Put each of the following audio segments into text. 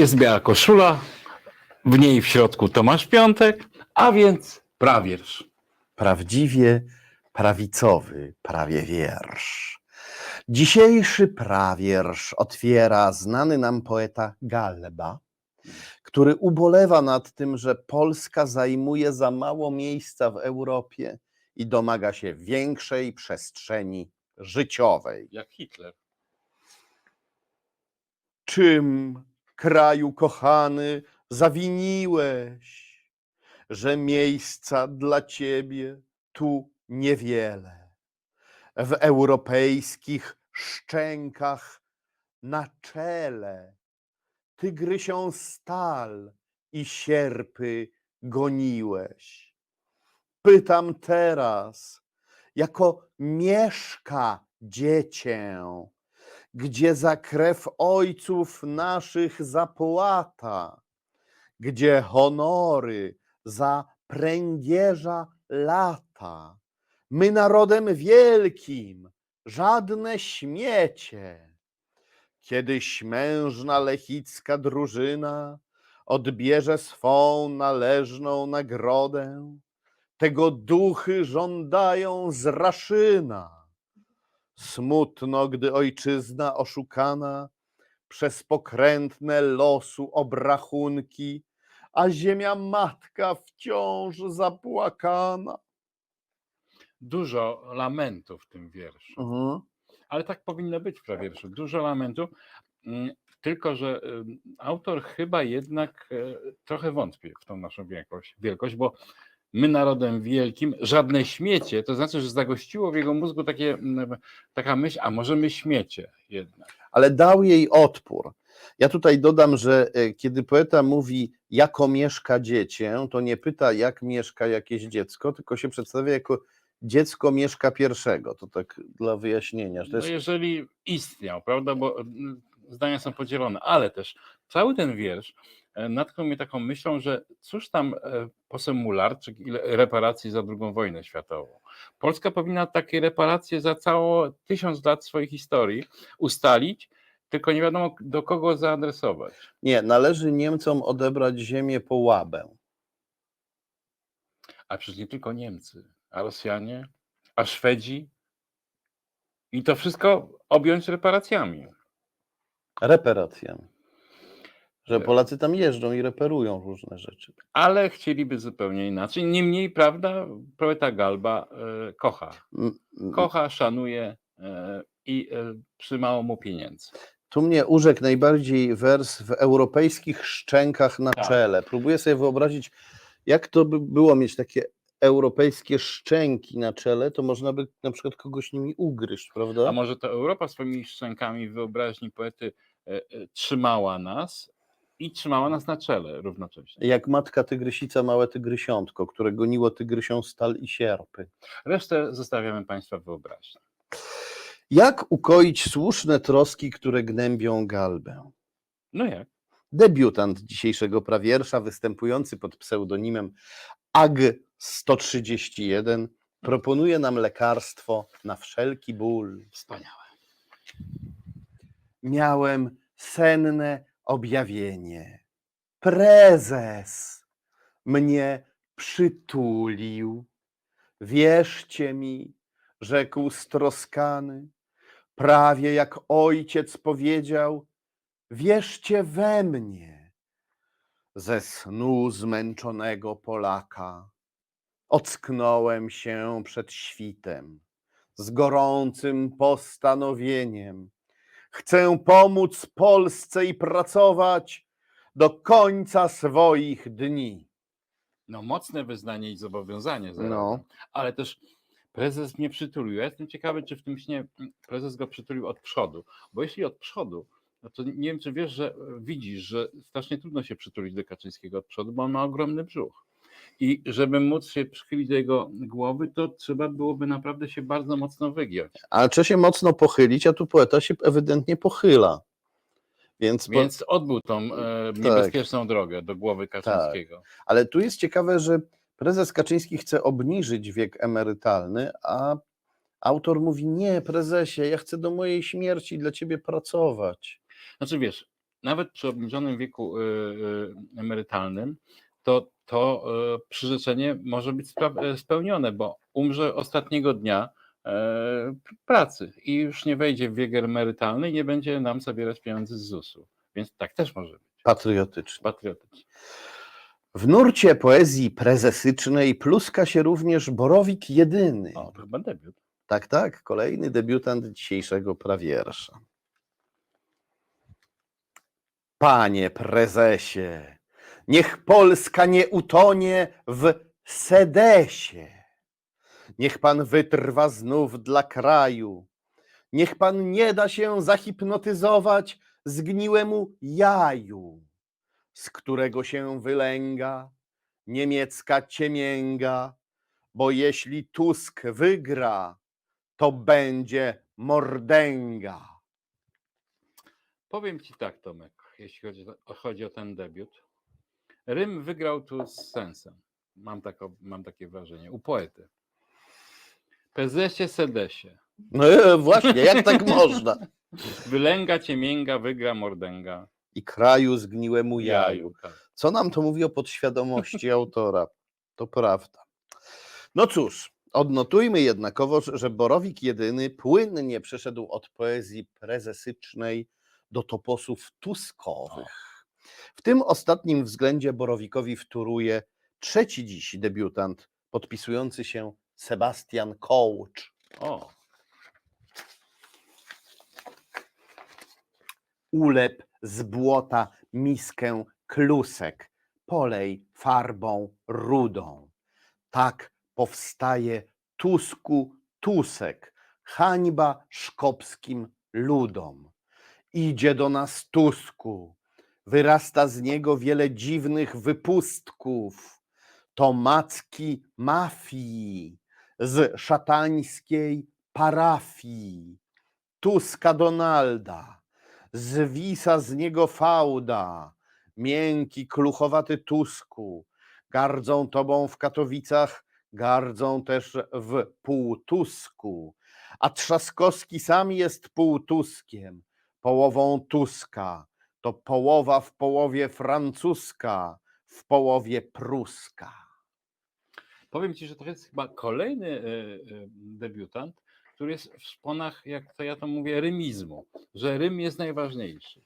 Jest biała koszula, w niej w środku Tomasz Piątek, a więc prawiersz. prawdziwie prawicowy prawie wiersz. Dzisiejszy prawiersz otwiera znany nam poeta Galba, który ubolewa nad tym, że Polska zajmuje za mało miejsca w Europie i domaga się większej przestrzeni życiowej. Jak Hitler. Czym, kraju kochany, zawiniłeś, że miejsca dla ciebie tu niewiele. W europejskich szczękach na czele tygrysią stal i sierpy goniłeś. Pytam teraz, jako mieszka dziecię, gdzie za krew ojców naszych zapłata, gdzie honory za pręgierza lata. My narodem wielkim, żadne śmiecie. Kiedyś mężna lechicka drużyna odbierze swą należną nagrodę, tego duchy żądają z Raszyna. Smutno, gdy ojczyzna oszukana przez pokrętne losu obrachunki, a ziemia matka wciąż zapłakana. Dużo lamentu w tym wierszu. Ale tak powinno być w prawierszu. Dużo lamentu. mm, Tylko, że autor chyba jednak e, trochę wątpi w tą naszą wielkość, wielkość, bo my narodem wielkim, żadne śmiecie, to znaczy, że zagościło w jego mózgu takie, mm, taka myśl, a może my śmiecie jednak. ale dał jej odpór. Ja tutaj dodam, że e, kiedy poeta mówi, jako mieszka dziecię, to nie pyta, jak mieszka jakieś dziecko, tylko się przedstawia jako dziecko mieszka pierwszego. To tak dla wyjaśnienia. Że to No jest, jeżeli istniał, prawda, bo mm, zdania są podzielone, ale też cały ten wiersz e, natknął mnie taką myślą, że cóż tam e, poseł Mularczyk ile reparacji za II wojnę światową. Polska powinna takie reparacje za cało tysiąc lat swojej historii ustalić, tylko nie wiadomo do kogo zaadresować. nie, należy Niemcom odebrać ziemię po łabę. A przecież nie tylko Niemcy, a Rosjanie, a Szwedzi i to wszystko objąć reparacjami. Reperacjami. Że E. Polacy tam jeżdżą i reperują różne rzeczy. ale chcieliby zupełnie inaczej. Niemniej, prawda, poeta Galba e, kocha. Kocha, szanuje e, i e, przymało mu pieniędzy. Tu mnie urzekł najbardziej wers w europejskich szczękach na Tak. czele. Próbuję sobie wyobrazić, jak to by było mieć takie europejskie szczęki na czele, to można by na przykład kogoś nimi ugryźć, prawda? A może to Europa swoimi szczękami wyobraźni poety trzymała nas i trzymała nas na czele równocześnie. Jak matka tygrysica, małe tygrysiątko, które goniło tygrysią stal i sierpy. Resztę zostawiamy Państwa wyobraźni. Jak ukoić słuszne troski, które gnębią galbę? No jak? Debiutant dzisiejszego prawiersza, występujący pod pseudonimem AG131, proponuje nam lekarstwo na wszelki ból. Wspaniałe. Miałem senne objawienie. Prezes mnie przytulił. Wierzcie mi, rzekł stroskany, prawie jak ojciec powiedział, wierzcie we mnie. Ze snu zmęczonego Polaka ocknąłem się przed świtem z gorącym postanowieniem. Chcę pomóc Polsce i pracować do końca swoich dni. No mocne wyznanie i zobowiązanie. zarazem. No. Ale też prezes mnie przytulił. Ja jestem ciekawy, czy w tym śnie prezes go przytulił od przodu. Bo jeśli od przodu, no to nie wiem, czy wiesz, że widzisz, że strasznie trudno się przytulić do Kaczyńskiego od przodu, bo on ma ogromny brzuch. I żeby móc się przychylić do jego głowy, to trzeba byłoby naprawdę się bardzo mocno wygiąć. Ale trzeba się mocno pochylić, a tu poeta się ewidentnie pochyla. Więc, Więc odbył tą e, niebezpieczną drogę do głowy Kaczyńskiego. ale tu jest ciekawe, że prezes Kaczyński chce obniżyć wiek emerytalny, a autor mówi: Nie, prezesie, ja chcę do mojej śmierci dla ciebie pracować. Znaczy wiesz, nawet przy obniżonym wieku y, y, emerytalnym, to to y, przyrzeczenie może być e, spełnione, bo umrze ostatniego dnia e, pracy i już nie wejdzie w wiek emerytalny i nie będzie nam zabierać pieniędzy z ZUS-u. Więc tak też może być. Patriotyczny. Patriotycznie. W nurcie poezji prezesycznej pluska się również Borowik Jedyny. O, to chyba debiut. Tak, tak, kolejny debiutant dzisiejszego prawiersza. Panie prezesie, niech Polska nie utonie w sedesie. Niech pan wytrwa znów dla kraju. Niech pan nie da się zahipnotyzować zgniłemu jaju, z którego się wylęga niemiecka ciemięga, bo jeśli Tusk wygra, to będzie mordęga. Powiem ci tak, Tomek, jeśli chodzi chodzi o ten debiut. Rym wygrał tu z sensem. Mam, tako, mam takie wrażenie. U poety. Prezesie Sedesie. No e, właśnie, jak tak można? Wylęga ciemięga, wygra mordęga. I kraju zgniłemu jaju. tak. Co nam to mówi o podświadomości autora? To prawda. No cóż, odnotujmy jednakowo, że Borowik jedyny płynnie przeszedł od poezji prezesycznej do toposów tuskowych. W tym ostatnim względzie Borowikowi wtóruje trzeci dziś debiutant, podpisujący się Sebastian Kołcz. O, ulep z błota miskę klusek, polej farbą rudą. Tak powstaje Tusku Tusek, hańba szkopskim ludom. Idzie do nas Tusku, wyrasta z niego wiele dziwnych wypustków. To macki mafii z szatańskiej parafii. Tuska Donalda, zwisa z niego fałda, miękki, kluchowaty Tusku, gardzą tobą w Katowicach, gardzą też w Półtusku, a Trzaskowski sam jest półtuskiem, połową Tuska, to połowa w połowie francuska, w połowie pruska. powiem ci, że to jest chyba kolejny e, e, debiutant, który jest w szponach, jak to ja to mówię, rymizmu, że rym jest najważniejszy.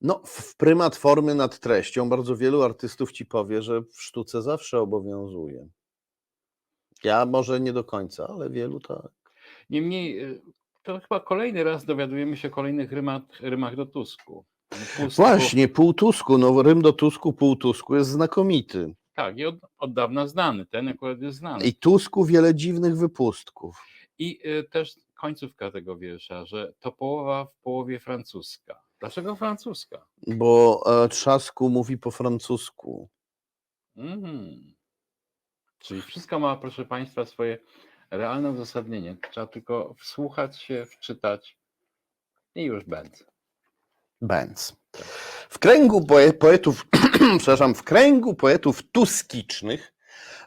No, w prymat formy nad treścią bardzo wielu artystów ci powie, że w sztuce zawsze obowiązuje. Ja może nie do końca, ale wielu tak. Niemniej, e, to chyba kolejny raz dowiadujemy się o kolejnych rymach, rymach do Tusku. Właśnie, półtusku, no rym do tusku, półtusku jest znakomity. Tak, i od, od dawna znany, ten akurat jest znany. I tusku wiele dziwnych wypustków. I y, też końcówka tego wiersza, że to połowa w połowie francuska. Dlaczego francuska? Bo e, trzasku mówi po francusku. Mhm. Czyli wszystko ma, proszę Państwa, swoje realne uzasadnienie. Trzeba tylko wsłuchać się, wczytać i już będzie. Benz. W kręgu poe poetów, przepraszam, w kręgu poetów tuskicznych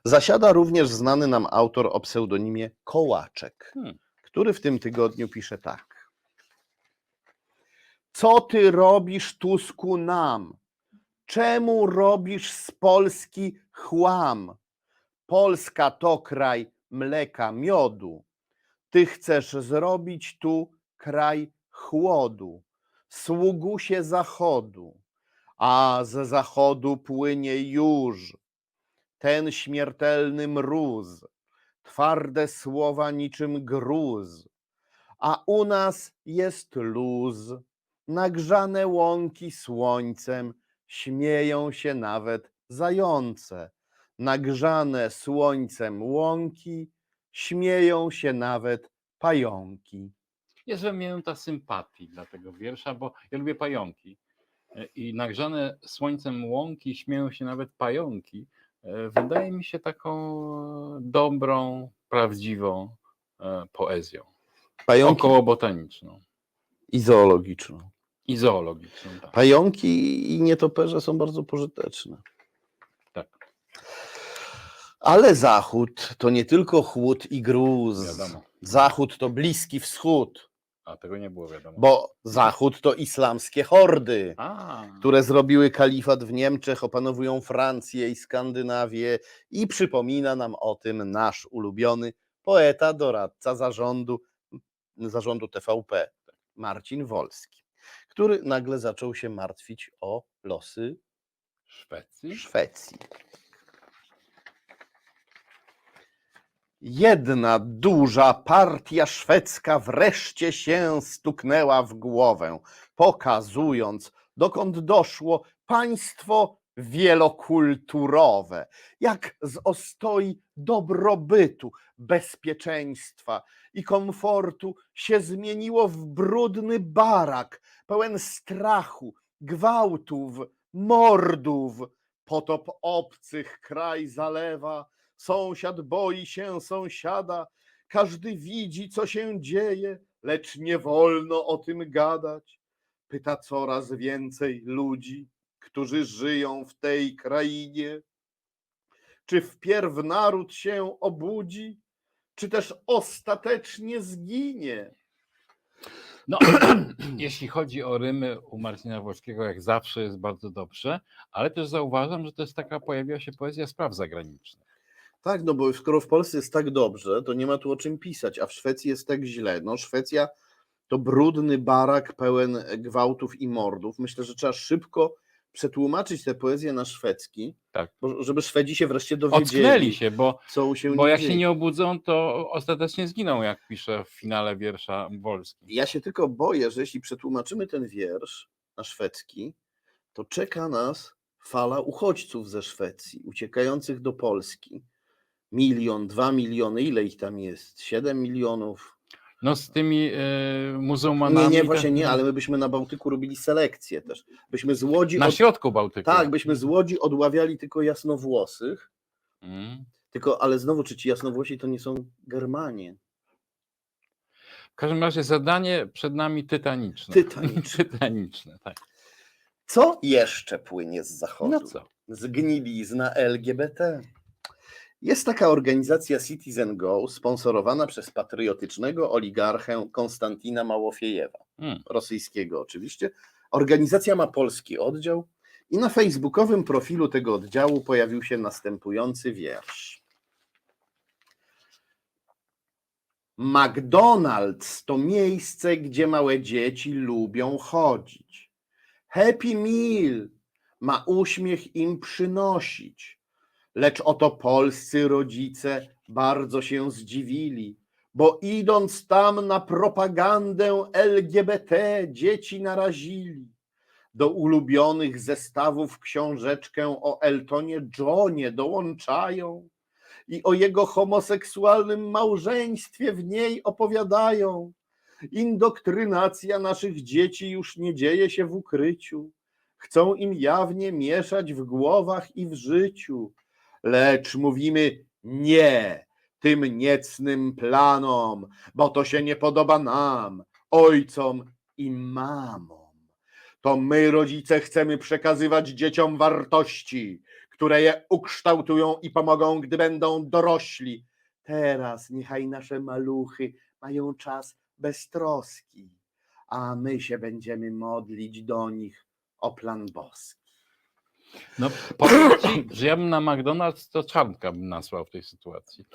zasiada również znany nam autor o pseudonimie Kołaczek, Hmm. który w tym tygodniu pisze tak. Co ty robisz, Tusku, nam? Czemu robisz z Polski chłam? Polska to kraj mleka, miodu. Ty chcesz zrobić tu kraj chłodu, sługusie zachodu, a z zachodu płynie już ten śmiertelny mróz, twarde słowa niczym gruz, a u nas jest luz, nagrzane łąki słońcem, śmieją się nawet zające, nagrzane słońcem łąki, śmieją się nawet pająki. Jest we mnie ta sympatii dla tego wiersza, bo ja lubię pająki. E, I nagrzane słońcem łąki śmieją się nawet pająki. E, Wydaje mi się taką dobrą, prawdziwą e, poezją. Pająki Około botaniczną i zoologiczną. i zoologiczną. Tak. Pająki i nietoperze są bardzo pożyteczne. Ale Zachód to nie tylko chłód i gruz. wiadomo. Zachód to Bliski Wschód. A tego nie było wiadomo. Bo Zachód to islamskie hordy. A, które zrobiły kalifat w Niemczech, opanowują Francję i Skandynawię i przypomina nam o tym nasz ulubiony poeta, doradca zarządu, zarządu TVP, Marcin Wolski, który nagle zaczął się martwić o losy Szwecji? Szwecji. Jedna duża partia szwedzka wreszcie się stuknęła w głowę, pokazując, dokąd doszło państwo wielokulturowe, jak z ostoi dobrobytu, bezpieczeństwa i komfortu się zmieniło w brudny barak, pełen strachu, gwałtów, mordów. Potop obcych kraj zalewa, sąsiad boi się sąsiada, każdy widzi, co się dzieje, lecz nie wolno o tym gadać. Pyta coraz więcej ludzi, którzy żyją w tej krainie. Czy wpierw naród się obudzi, czy też ostatecznie zginie? No, jeśli chodzi o rymy u Marcina Wolskiego, jak zawsze jest bardzo dobrze, ale też zauważam, że to jest taka, pojawiła się poezja spraw zagranicznych. Tak, no bo skoro w Polsce jest tak dobrze, to nie ma tu o czym pisać, a w Szwecji jest tak źle. No Szwecja to brudny barak pełen gwałtów i mordów. Myślę, że trzeba szybko przetłumaczyć tę poezję na szwedzki, Tak. bo, żeby Szwedzi się wreszcie dowiedzieli, Ocknęli się, bo, co u się bo jak dzieje. się nie obudzą, to ostatecznie zginą, jak pisze w finale wiersza Wolski. Ja się tylko boję, że jeśli przetłumaczymy ten wiersz na szwedzki, to czeka nas fala uchodźców ze Szwecji, uciekających do Polski. Milion, dwa miliony, ile ich tam jest? Siedem milionów? No z tymi e, muzułmanami... Nie, nie, właśnie nie, ale my byśmy na Bałtyku robili selekcję też. Byśmy z Łodzi. Na Od... środku Bałtyku. Tak, byśmy z Łodzi odławiali tylko jasnowłosych. Mm. Tylko, ale znowu, czy ci jasnowłosi to nie są Germanie? W każdym razie zadanie przed nami tytaniczne. Tytaniczne. tytaniczne, tak. Co jeszcze płynie z zachodu? No co? Zgnilizna LGBT. Jest taka organizacja Citizen Go, sponsorowana przez patriotycznego oligarchę Konstantina Małofiejewa, Mm. rosyjskiego oczywiście. Organizacja ma polski oddział i na facebookowym profilu tego oddziału pojawił się następujący wiersz. McDonald's to miejsce, gdzie małe dzieci lubią chodzić. Happy Meal ma uśmiech im przynosić. Lecz oto polscy rodzice bardzo się zdziwili, bo idąc tam na propagandę LGBT dzieci narazili. Do ulubionych zestawów książeczkę o Eltonie Johnie dołączają i o jego homoseksualnym małżeństwie w niej opowiadają. Indoktrynacja naszych dzieci już nie dzieje się w ukryciu. Chcą im jawnie mieszać w głowach i w życiu. Lecz mówimy nie tym niecnym planom, bo to się nie podoba nam, ojcom i mamom. To my, rodzice, chcemy przekazywać dzieciom wartości, które je ukształtują i pomogą, gdy będą dorośli. Teraz niechaj nasze maluchy mają czas bez troski, a my się będziemy modlić do nich o plan boski. No powiem ci, że ja bym na McDonald's to czarnka bym nasłał w tej sytuacji.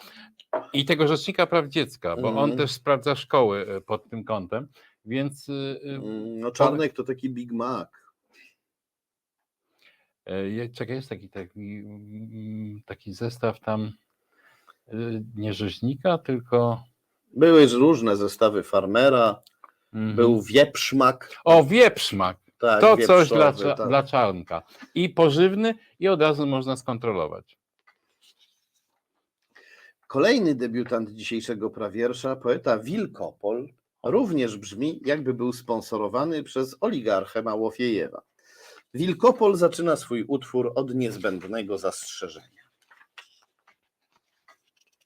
I tego rzecznika praw dziecka, bo on Mhm. też sprawdza szkoły e, pod tym kątem, więc y, y, Mm, No czarnek to taki Big Mac. e, czekaj, jest taki, taki, mm, taki zestaw tam y, nie rzeźnika, tylko Były różne zestawy farmera, mhm. był wieprzmak. o wieprzmak, Tak, to coś dla, tak. dla czarnka. I pożywny i od razu można skontrolować. Kolejny debiutant dzisiejszego prawiersza, poeta Wilkopol, również brzmi, jakby był sponsorowany przez oligarchę Małofiejewa. Wilkopol zaczyna swój utwór od niezbędnego zastrzeżenia.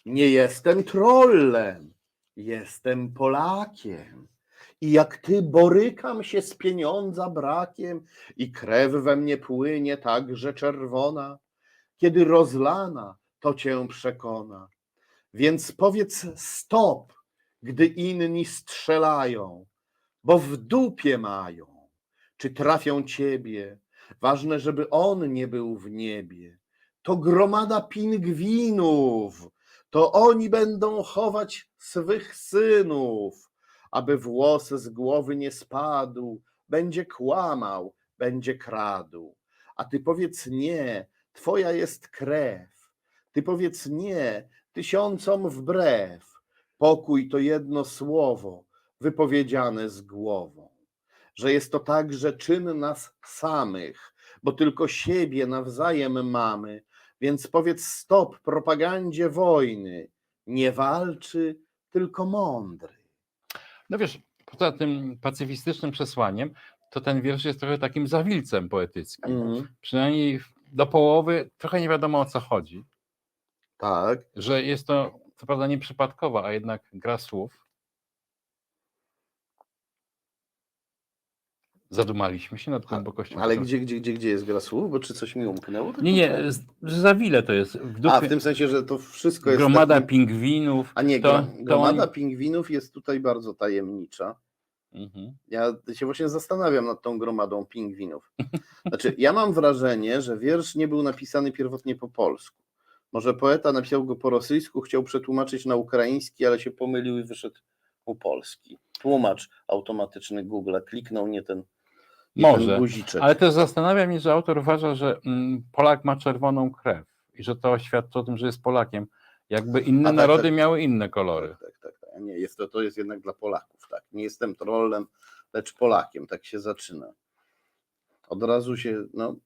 Nie jestem trollem, jestem Polakiem. I jak ty borykam się z pieniądza brakiem i krew we mnie płynie także czerwona. Kiedy rozlana, to cię przekona. Więc powiedz stop, gdy inni strzelają. bo w dupie mają. Czy trafią ciebie? Ważne, żeby on nie był w niebie. To gromada pingwinów. To oni będą chować swych synów, aby włos z głowy nie spadł. Będzie kłamał, będzie kradł. A ty powiedz nie, twoja jest krew. Ty powiedz nie, tysiącom wbrew. Pokój to jedno słowo, wypowiedziane z głową. Że jest to także czyn nas samych, bo tylko siebie nawzajem mamy, więc powiedz stop propagandzie wojny. Nie walczy, tylko mądry. No wiesz, poza tym pacyfistycznym przesłaniem, to ten wiersz jest trochę takim zawilcem poetyckim. Mhm. Przynajmniej do połowy trochę nie wiadomo o co chodzi. Tak. Że jest to, co prawda, nieprzypadkowa, a jednak gra słów. Zadumaliśmy się nad głębokością. Ale gdzie, gdzie, gdzie, gdzie jest gra słów? Bo czy coś mi umknęło? Tak Nie, nie, z- że za wile to jest. W A, w tym sensie, że to wszystko jest. gromada takim- pingwinów. A nie, to, gro- to gromada oni... pingwinów jest tutaj bardzo tajemnicza. Mhm. Ja się właśnie zastanawiam nad tą gromadą pingwinów. Znaczy, ja mam wrażenie, że wiersz nie był napisany pierwotnie po polsku. Może poeta napisał go po rosyjsku, chciał przetłumaczyć na ukraiński, ale się pomylił i wyszedł mu polski. Tłumacz automatyczny Google kliknął nie ten, Może, guziczek. Ale też zastanawia mnie, że autor uważa, że mm, Polak ma czerwoną krew i że to świadczy o tym, że jest Polakiem. Jakby inne A tak, narody tak. miały inne kolory. Tak, tak, tak, tak. Nie, jest to, to jest jednak dla Polaków, tak. Nie jestem trollem, lecz Polakiem, tak się zaczyna. Od razu się, no.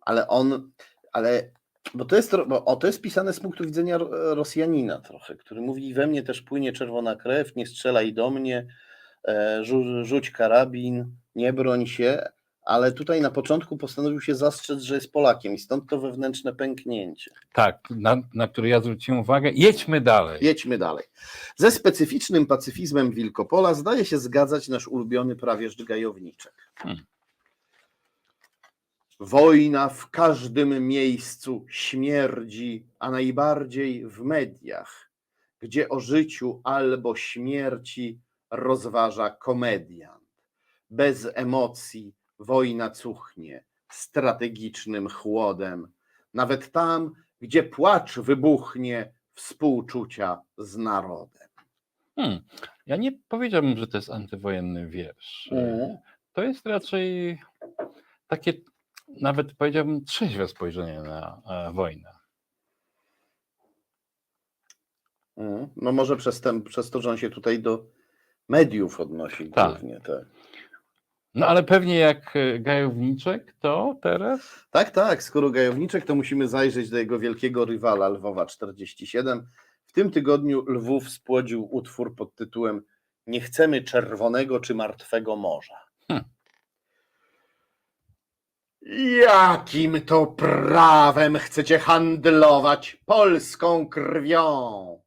Ale on, ale, bo to jest, bo, o, to jest pisane z punktu widzenia Ro- Rosjanina trochę, który mówi, we mnie też płynie czerwona krew, nie strzelaj do mnie, rzu, rzuć karabin, nie broń się, ale tutaj na początku postanowił się zastrzec, że jest Polakiem i stąd to wewnętrzne pęknięcie. Tak, na, na który ja zwróciłem uwagę. Jedźmy dalej. Jedźmy dalej. Ze specyficznym pacyfizmem Wilkopola zdaje się zgadzać nasz ulubiony prawieżdż Gajowniczek. Hmm. Wojna w każdym miejscu śmierdzi, a najbardziej w mediach, gdzie o życiu albo śmierci rozważa komediant. Bez emocji wojna cuchnie strategicznym chłodem. Nawet tam, gdzie płacz wybuchnie współczucia z narodem. Hmm. Ja nie powiedziałbym, że to jest antywojenny wiersz. Mhm. To jest raczej takie, nawet powiedziałbym, trzeźwe spojrzenie na e, wojnę. Mhm. No może przez, ten, przez to, że on się tutaj do mediów odnosi Tak. głównie. Tak. No ale pewnie jak e, Gajowniczek, to teraz tak, tak, skoro Gajowniczek, to musimy zajrzeć do jego wielkiego rywala Lwowa 47. W tym tygodniu Lwów spłodził utwór pod tytułem Nie chcemy czerwonego czy martwego morza. Hmm. Jakim to prawem chcecie handlować polską krwią?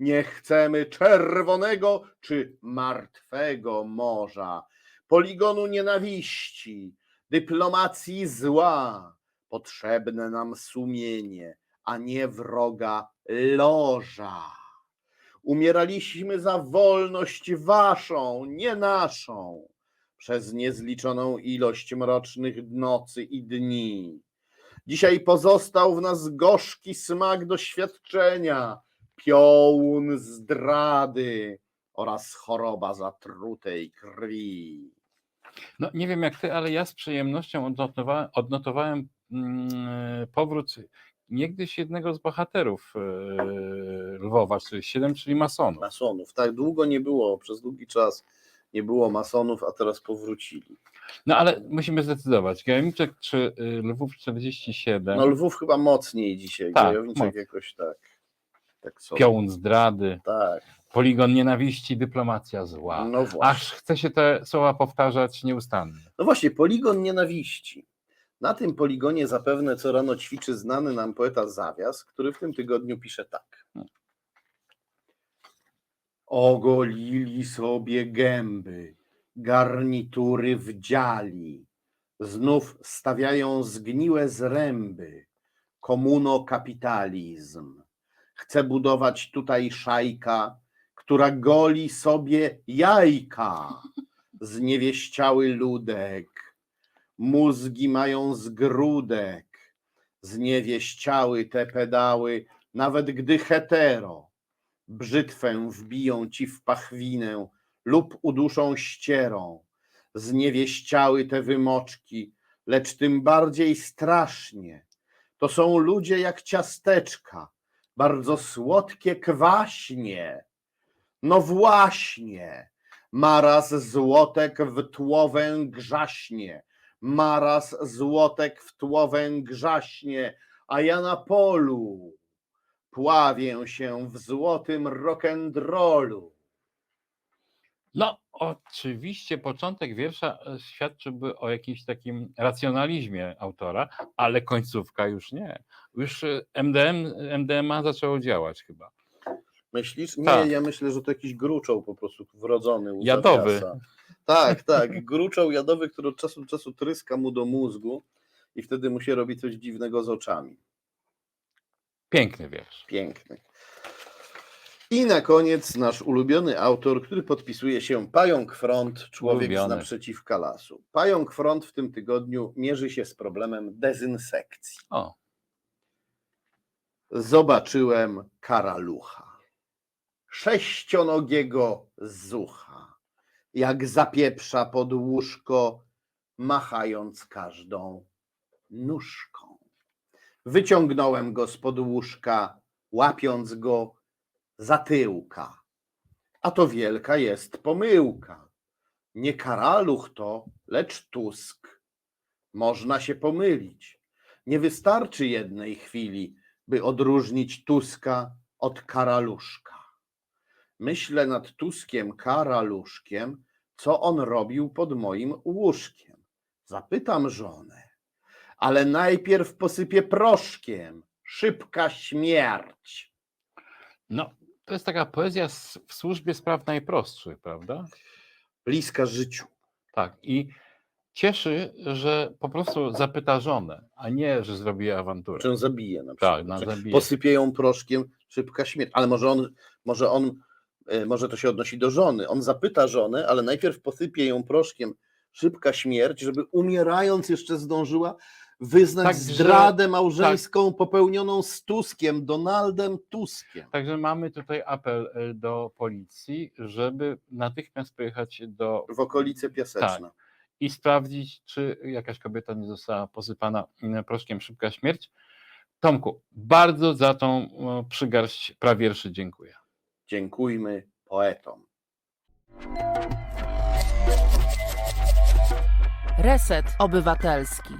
Nie chcemy czerwonego czy martwego morza, poligonu nienawiści, dyplomacji zła. Potrzebne nam sumienie, a nie wroga loża. Umieraliśmy za wolność waszą, nie naszą, przez niezliczoną ilość mrocznych nocy i dni. Dzisiaj pozostał w nas gorzki smak doświadczenia, piołun zdrady oraz choroba zatrutej krwi. No nie wiem jak ty, ale ja z przyjemnością odnotowałem, odnotowałem mm, powrót niegdyś jednego z bohaterów e, Lwowa, czyli 7, czyli masonów. Masonów. Tak długo nie było, przez długi czas nie było masonów, a teraz powrócili. No ale musimy zdecydować, Gajowniczek czy y, Lwów 47, No Lwów chyba mocniej dzisiaj, Tak, Gajowniczek jakoś tak. Tak piołun zdrady, Tak, poligon nienawiści, dyplomacja zła. no właśnie. Aż chce się te słowa powtarzać nieustannie. No właśnie, poligon nienawiści. Na tym poligonie zapewne co rano ćwiczy znany nam poeta Zawias, który w tym tygodniu pisze tak. Ogolili sobie gęby, garnitury wdziali, znów stawiają zgniłe zręby, komunokapitalizm. Chce budować tutaj szajka, która goli sobie jajka, zniewieściały ludek, mózgi mają z grudek, zniewieściały te pedały, nawet gdy hetero, brzytwę wbiją ci w pachwinę lub uduszą ścierą, zniewieściały te wymoczki, lecz tym bardziej strasznie. To są ludzie jak ciasteczka, bardzo słodkie kwaśnie. No właśnie, maraz złotek w tłowę grzaśnie, maraz złotek w tłowę grzaśnie, a ja na polu pławię się w złotym rock'n'rollu. No, oczywiście początek wiersza e, świadczyłby o jakimś takim racjonalizmie autora, ale końcówka już nie. Już e, MDM, MDMA zaczęło działać chyba. Myślisz? Nie, Tak. ja myślę, że to jakiś gruczoł po prostu wrodzony. u Jadowy. Zawiasa. Tak, tak. Gruczoł jadowy, który od czasu do czasu tryska mu do mózgu i wtedy mu się robi coś dziwnego z oczami. Piękny wiersz. Piękny. I na koniec nasz ulubiony autor, który podpisuje się Pająk Front, człowiek z Ulubiony. naprzeciwka lasu. Pająk Front w tym tygodniu mierzy się z problemem dezynsekcji. O, Zobaczyłem karalucha, sześcionogiego zucha, jak zapieprza pod łóżko, machając każdą nóżką. Wyciągnąłem go spod łóżka, łapiąc go za tyłka. A to wielka jest pomyłka. Nie karaluch to, lecz Tusk. Można się pomylić. Nie wystarczy jednej chwili, by odróżnić Tuska od karaluszka. Myślę nad Tuskiem karaluszkiem, co on robił pod moim łóżkiem. Zapytam żonę, ale najpierw posypię proszkiem. Szybka śmierć. no, to jest taka poezja w służbie spraw najprostszych, prawda? Bliska życiu. Tak. I cieszy, że po prostu zapyta żonę, a nie, że zrobi awanturę. Czy on zabije na przykład. Tak, no, Czy zabije. Posypie ją proszkiem, szybka śmierć. Ale może on, może on, e, może to się odnosi do żony. On zapyta żonę, ale najpierw posypie ją proszkiem, szybka śmierć, żeby umierając jeszcze zdążyła wyznać Tak, że- zdradę małżeńską popełnioną z Tuskiem, Donaldem Tuskiem. Także mamy tutaj apel e, do policji, żeby natychmiast pojechać do W okolice Piaseczna. i sprawdzić, czy jakaś kobieta nie została posypana mm, proszkiem szybka śmierć. Tomku, bardzo za tą przygarść prawierszy dziękuję. Dziękujmy poetom. Reset Obywatelski.